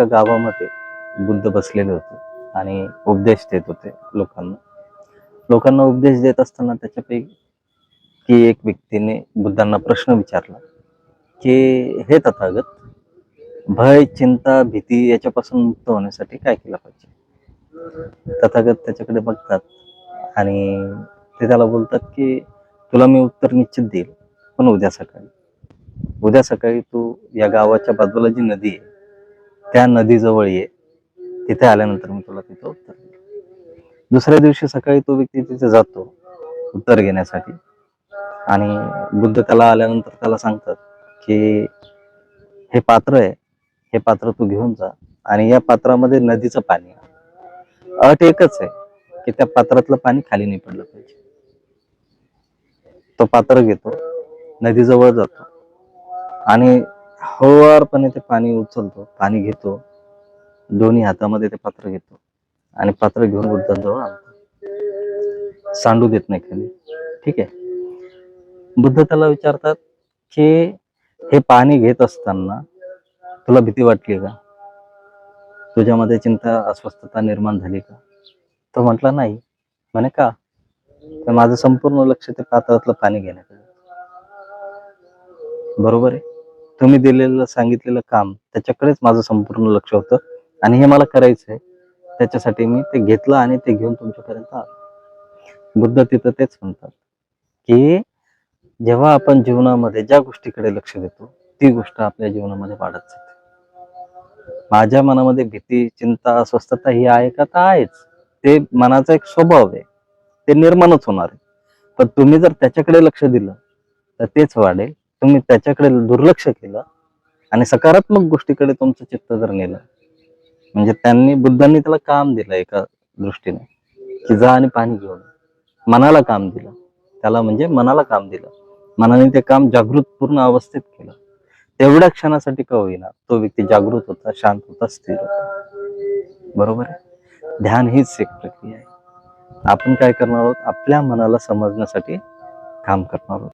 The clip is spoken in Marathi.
एका गावामध्ये बुद्ध बसलेले होते आणि उपदेश देत होते लोकांना. लोकांना उपदेश देत असताना त्याच्यापैकी एक व्यक्तीने बुद्धांना प्रश्न विचारला की हे तथागत भय चिंता भीती याच्यापासून मुक्त होण्यासाठी काय केलं पाहिजे? तथागत त्याच्याकडे बघतात आणि ते त्याला बोलतात की तुला मी उत्तर निश्चित देईल पण उद्या सकाळी. उद्या सकाळी तू या गावाच्या बाजूला जी नदी आहे त्या नदीजवळ ये. तिथे आल्यानंतर मी तुला तिथं उत्तर दुसऱ्या दिवशी सकाळी तो व्यक्ती तिथे जातो उत्तर घेण्यासाठी. आणि बुद्ध त्याला आल्यानंतर त्याला सांगतात की हे पात्र आहे. हे पात्र तू घेऊन जा. आणि या पात्रामध्ये नदीचं पाणी अट एकच आहे की त्या पात्रातलं पाणी खाली नाही पडलं पाहिजे. तो पात्र घेतो नदीजवळ जातो. आणि हळूवारपणे ते पाणी उचलतो पाणी घेतो. दोन्ही हातामध्ये ते पात्र घेतो. आणि पात्र घेऊन बुद्धांजवळ आणतो. सांडू देत नाही खाली ठीक आहे? बुद्ध त्याला विचारतात की हे पाणी घेत असताना तुला भीती वाटली का? तुझ्यामध्ये चिंता अस्वस्थता निर्माण झाली का? तो म्हटला नाही. म्हणे का? तर माझं संपूर्ण लक्ष ते पात्रातलं पाणी घेण्याकडे. बरोबर आहे. तुम्ही दिलेलं सांगितलेलं काम त्याच्याकडेच माझं संपूर्ण लक्ष होतं. आणि हे मला करायचं आहे त्याच्यासाठी मी ते घेतलं आणि ते घेऊन तुमच्यापर्यंत आलो. बुद्ध तिथं तेच म्हणतात की जेव्हा आपण जीवनामध्ये ज्या गोष्टीकडे लक्ष देतो ती गोष्ट आपल्या जीवनामध्ये वाढत जाते. माझ्या मनामध्ये भीती चिंता अस्वस्थता ही आहे का? तर आहेच. ते मनाचा एक स्वभाव आहे. ते निर्माणच होणार आहे. पण तुम्ही जर त्याच्याकडे लक्ष दिलं तर तेच वाढेल. तुम्ही त्याच्याकडे दुर्लक्ष केलं आणि सकारात्मक गोष्टीकडे तुमचं चित्त जर नेलं म्हणजे त्यांनी बुद्धांनी त्याला काम दिलं एका दृष्टीने की जा आणि पाणी घेऊन. मनाला काम दिलं. त्याला म्हणजे मनाला काम दिलं. मनाने ते काम जागृत पूर्ण अवस्थेत केलं. तेवढ्या क्षणासाठी का होईना तो व्यक्ती जागृत होता शांत होता स्थिर होता. बरोबर आहे? ध्यान हीच एक प्रक्रिया आहे. आपण काय करणार आहोत? आपल्या मनाला समजण्यासाठी काम करणार आहोत.